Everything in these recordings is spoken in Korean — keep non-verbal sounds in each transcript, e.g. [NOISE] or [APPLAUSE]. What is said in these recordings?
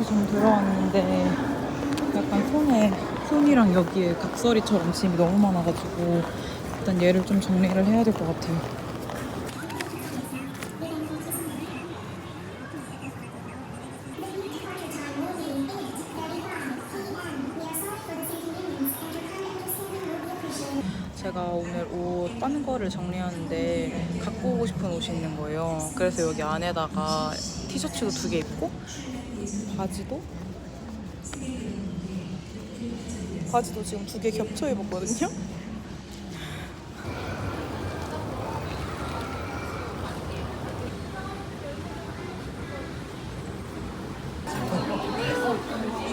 이렇게 좀 들어왔는데 약간 손에 손이랑 여기에 각설이처럼 짐이 너무 많아가지고 일단 얘를 좀 정리를 해야 될 것 같아요. 제가 오늘 옷 빠는 거를 정리하는데 갖고 오고 싶은 옷이 있는 거예요. 그래서 여기 안에다가 티셔츠도 두 개 입고 바지도 바지도 지금 두 개 겹쳐 입었거든요.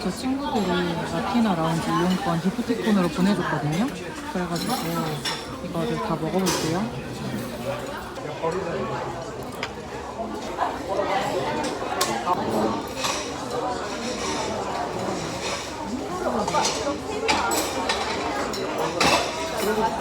저 친구들이 라티나 라운지 이용권 기프티콘으로 보내줬거든요. 그래가지고 이거를 다 먹어볼게요. 내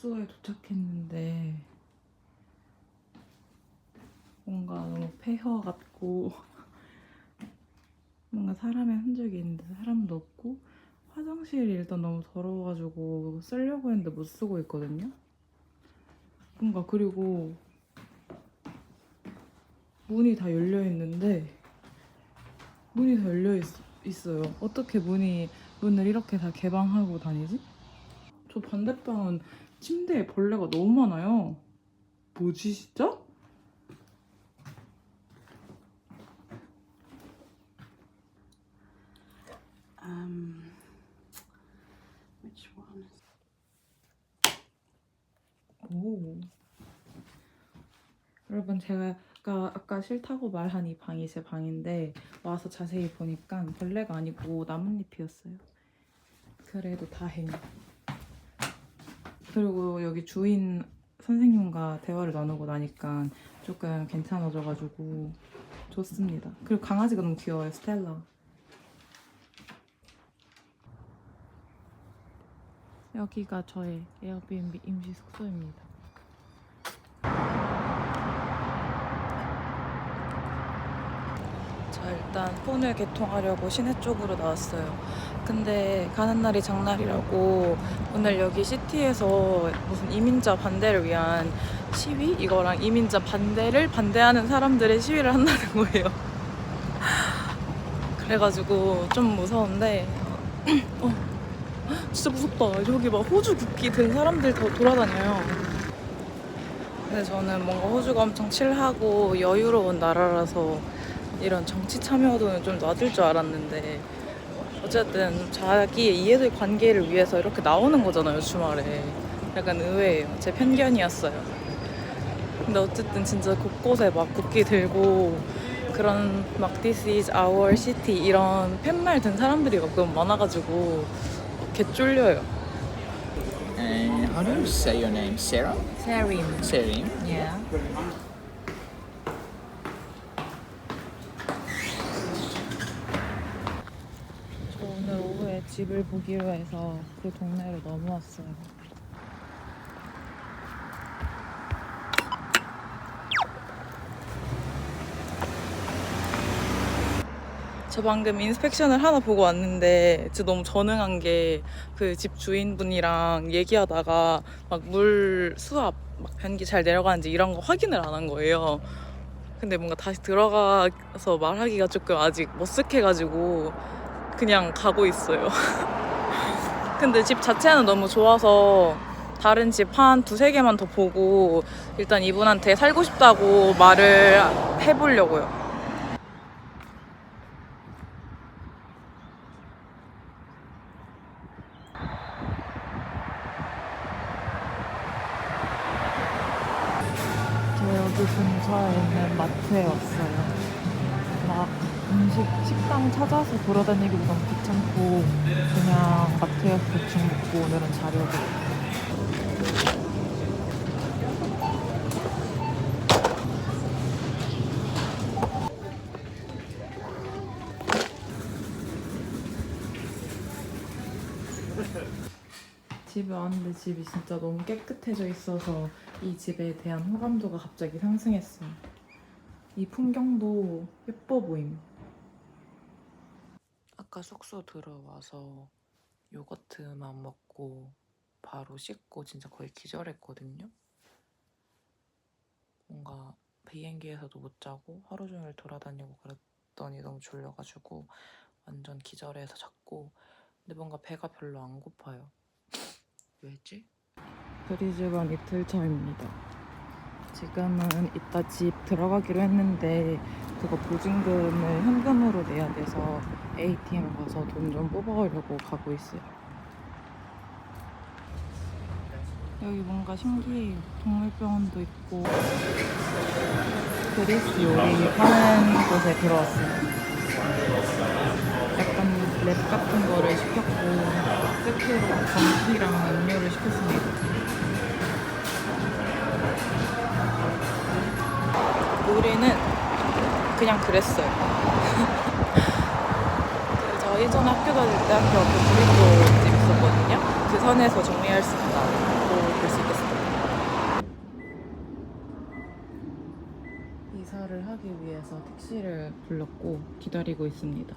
숙소에 도착했는데 뭔가 너무 폐허 같고 [LAUGHS] 뭔가 사람의 흔적이 있는데 사람도 없고 화장실이 일단 너무 더러워가지고 쓰려고 했는데 못 쓰고 있거든요. 뭔가 그리고 문이 다 열려 있는데 문이 다 열려 있, 있어요. 어떻게 문이 문을 이렇게 다 개방하고 다니지? 저 반대방은 침대에 벌레가 너무 많아요. 뭐지 진짜? Um, which one? 오. 여러분 제가 아까, 아까 싫다고 말한 이 방이 제 방인데 와서 자세히 보니까 벌레가 아니고 나뭇잎이었어요. 그래도 다행. 그리고 여기 주인 선생님과 대화를 나누고 나니까 조금 괜찮아져가지고 좋습니다. 그리고 강아지가 너무 귀여워요, 스텔라. 여기가 저의 에어비앤비 임시 숙소입니다. 자 일단 폰을 개통하려고 시내 쪽으로 나왔어요. 근데 가는 날이 장날이라고 오늘 여기 시티에서 무슨 이민자 반대를 위한 시위 이거랑 이민자 반대를 반대하는 사람들의 시위를 한다는 거예요. [LAUGHS] 그래가지고 좀 무서운데 어, [CLEARS THROAT] 진짜 무섭다. 여기 막 호주 국기 든 사람들 더 돌아다녀요. 근데 저는 뭔가 호주가 엄청 칠하고 여유로운 나라라서 이런 정치 참여도는 좀 낮을 줄 알았는데 어쨌든 자기의 이해들 관계를 위해서 이렇게 나오는 거잖아요 주말에 약간 의외예요 제 편견이었어요 근데 어쨌든 진짜 곳곳에 막 국기 들고 그런 막 This is our city 이런 팻말 든 사람들이 가끔 많아가지고 개 쫄려요 And how do you say your name? Sarah? 세린 Serim. Yeah. 저 오늘 오후에 집을 보기로 해서 그 동네로 넘어왔어요. 저저 방금 인스펙션을 하나 보고 왔는데 진짜 너무 전응한 게 그 집 주인분이랑 얘기하다가 막 물 수압, 막 변기 잘 내려가는지 이런 거 확인을 안 한 거예요. 근데 뭔가 다시 들어가서 말하기가 조금 아직 머쓱해가지고 그냥 가고 있어요. [LAUGHS] 근데 집 자체는 너무 좋아서 다른 집 한 두세 개만 더 보고 일단 이분한테 살고 싶다고 말을 해보려고요. 저 여기 근처에 있는 마트에 왔어요. 막 음식, 식당 찾아서 돌아다니기도 너무 귀찮고 그냥 마트에서 대충 먹고 오늘은 자려고. 집에 왔는데 집이 진짜 너무 깨끗해져 있어서 이 집에 대한 호감도가 갑자기 상승했어요. 이 풍경도 예뻐 보임. 아까 숙소 들어와서 요거트만 먹고 바로 씻고 진짜 거의 기절했거든요. 뭔가 비행기에서도 못 자고 하루 종일 돌아다니고 그랬더니 너무 졸려가지고 완전 기절해서 잤고 근데 뭔가 배가 별로 안 고파요. 왜지? 브리즈번 이틀 차입니다. 지금은 이따 집 들어가기로 했는데 그거 보증금을 현금으로 내야 돼서 ATM 가서 돈 좀 뽑아오려고 가고 있어요. 여기 뭔가 신기해요. 동물병원도 있고 그리스 요리 파는 곳에 들어왔어요. 약간 랩 같은 거를 시켰고 세트로 전기랑 음료를 시켰습니다. 우리는 그냥 그랬어요. [LAUGHS] 저 예전에 학교 다닐 때 학교 앞에 브리또 집 있었거든요. 그 선에서 정리할 수 있다고 볼 수 있겠습니다. 이사를 하기 위해서 택시를 불렀고 기다리고 있습니다.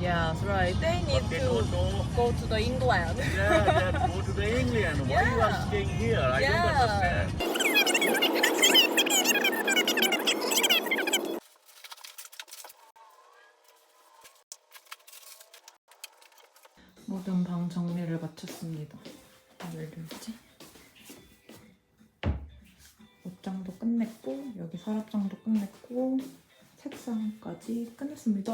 Yes, right. They need to go to the England. Yeah, yeah, go to the England. Why you are staying here? I Yeah. don't understand. 모든 방 정리를 마쳤습니다. 뭘 넣지? 옷장도 끝냈고 여기 서랍장도 끝냈고 책상까지 끝냈습니다.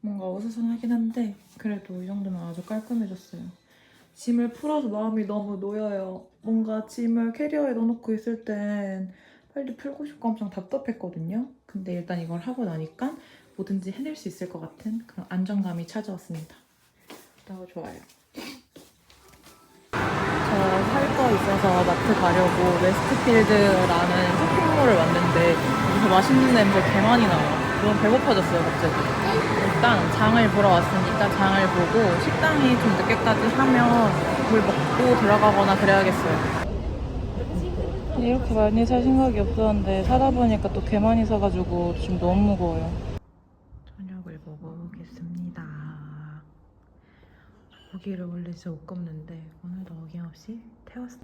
뭔가 어수선하긴 한데 그래도 이 정도면 아주 깔끔해졌어요. 짐을 풀어서 마음이 너무 놓여요. 뭔가 짐을 캐리어에 넣어놓고 있을 땐 빨리 풀고 싶고 엄청 답답했거든요. 근데 일단 이걸 하고 나니까 뭐든지 해낼 수 있을 것 같은 그런 안정감이 찾아왔습니다. 너무 좋아요. 저 살 거 있어서 마트 가려고 웨스트필드라는 쇼핑몰을 왔는데 여기서 맛있는 냄새 개 많이 나요. 너무 배고파졌어요 갑자기. 일단 장을 보러 왔으니까 장을 보고 식당이 좀 늦게까지 하면 물 먹고 들어가거나 그래야겠어요. 이렇게 많이 살 생각이 없었는데 사다 보니까 또 개 많이 사가지고 지금 너무 무거워요. 저녁을 먹어보겠습니다. 고기를 원래 진짜 못 굽는데 오늘도 어김없이 태웠어요.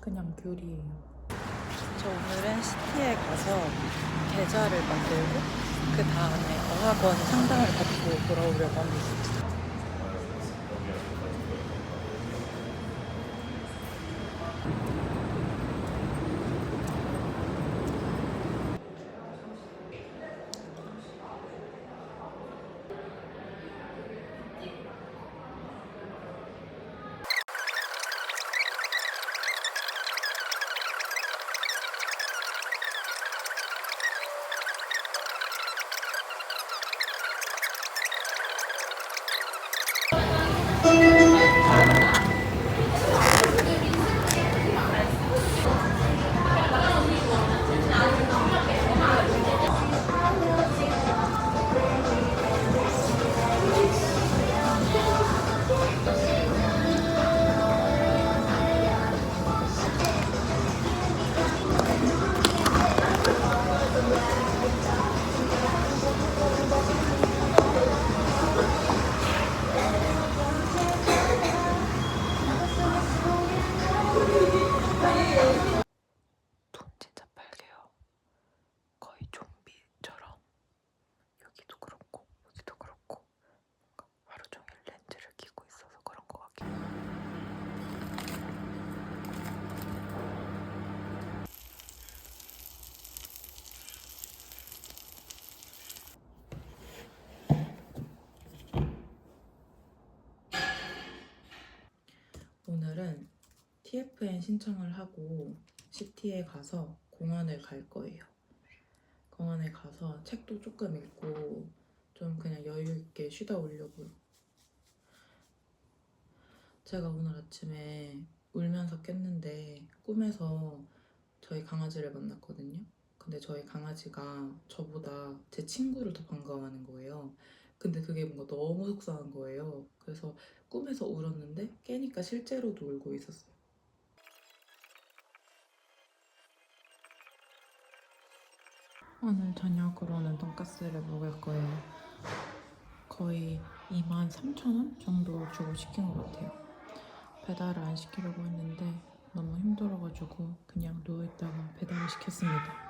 그냥 귤이에요. 저 오늘은 시티에 가서 계좌를 만들고 그 다음에 어학원 상담을 받고 돌아오려고 합니다. TFN 신청을 하고 시티에 가서 공원을 갈 거예요. 공원에 가서 책도 조금 읽고 좀 그냥 여유 있게 쉬다 오려고요. 제가 오늘 아침에 울면서 깼는데 꿈에서 저희 강아지를 만났거든요. 근데 저희 강아지가 저보다 제 친구를 더 반가워하는 거예요. 근데 그게 뭔가 너무 속상한 거예요. 그래서 꿈에서 울었는데 깨니까 실제로도 울고 있었어요. 오늘 저녁으로는 돈까스를 먹을 거예요. 거의 2만 3천 원 정도 주고 시킨 것 같아요. 배달을 안 시키려고 했는데 너무 힘들어가지고 그냥 누워있다가 배달을 시켰습니다.